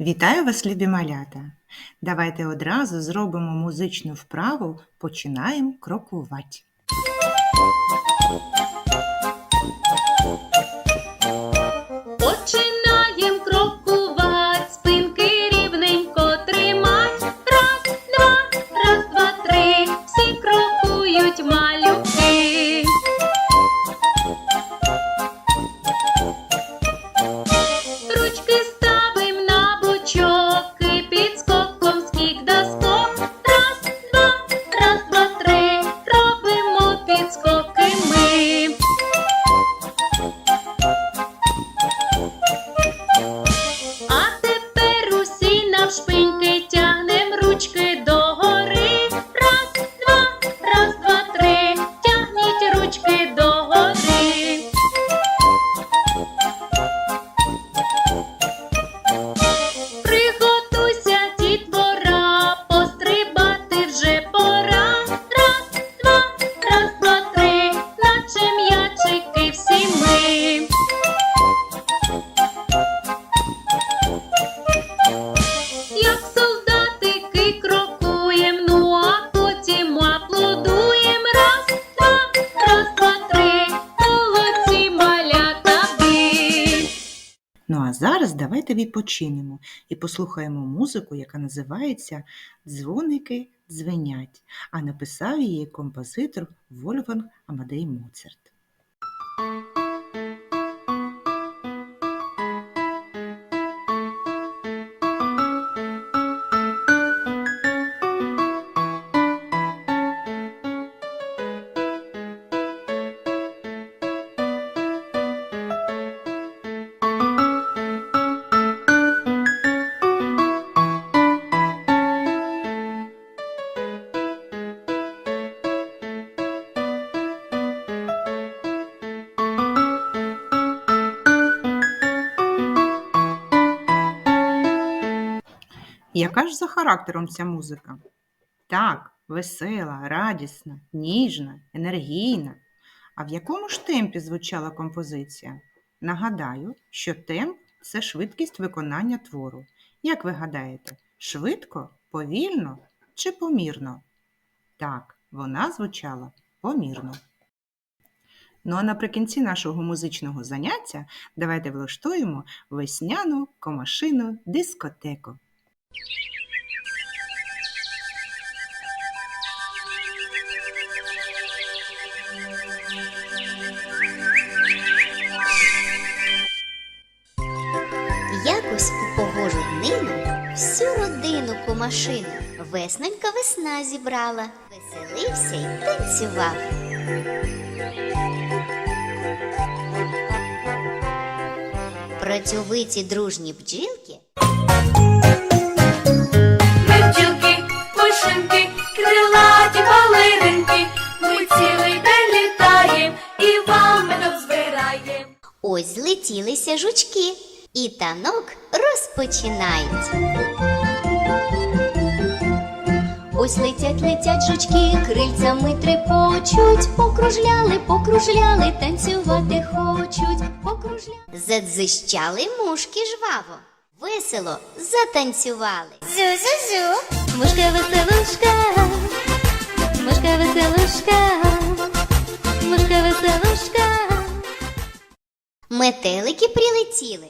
Вітаю вас, любі малята! Давайте одразу зробимо музичну вправу, починаємо крокувати. Ну а зараз давайте відпочинемо і послухаємо музику, яка називається Дзвоники дзвенять, а написав її композитор Вольфганг Амадей Моцарт. Яка ж за характером ця музика? Так, весела, радісна, ніжна, енергійна. А в якому ж темпі звучала композиція? Нагадаю, що темп це швидкість виконання твору. Як ви гадаєте, швидко, повільно чи помірно? Так, вона звучала помірно. Ну а наприкінці нашого музичного заняття давайте влаштуємо весняну комашину дискотеку. Якось у погожу днину всю родину кумашину весненька весна зібрала, веселився й танцював. Працьовиті дружні бджілки ось злетілися жучки, і танок розпочинають. Ось летять, летять жучки, крильцями трепочуть, покружляли, покружляли, танцювати хочуть, покружляли. Задзищали мушки жваво, весело затанцювали. Зю-зю-зю, мушка веселушка, мушка веселушка, мушка веселушка. Метелики прилетіли,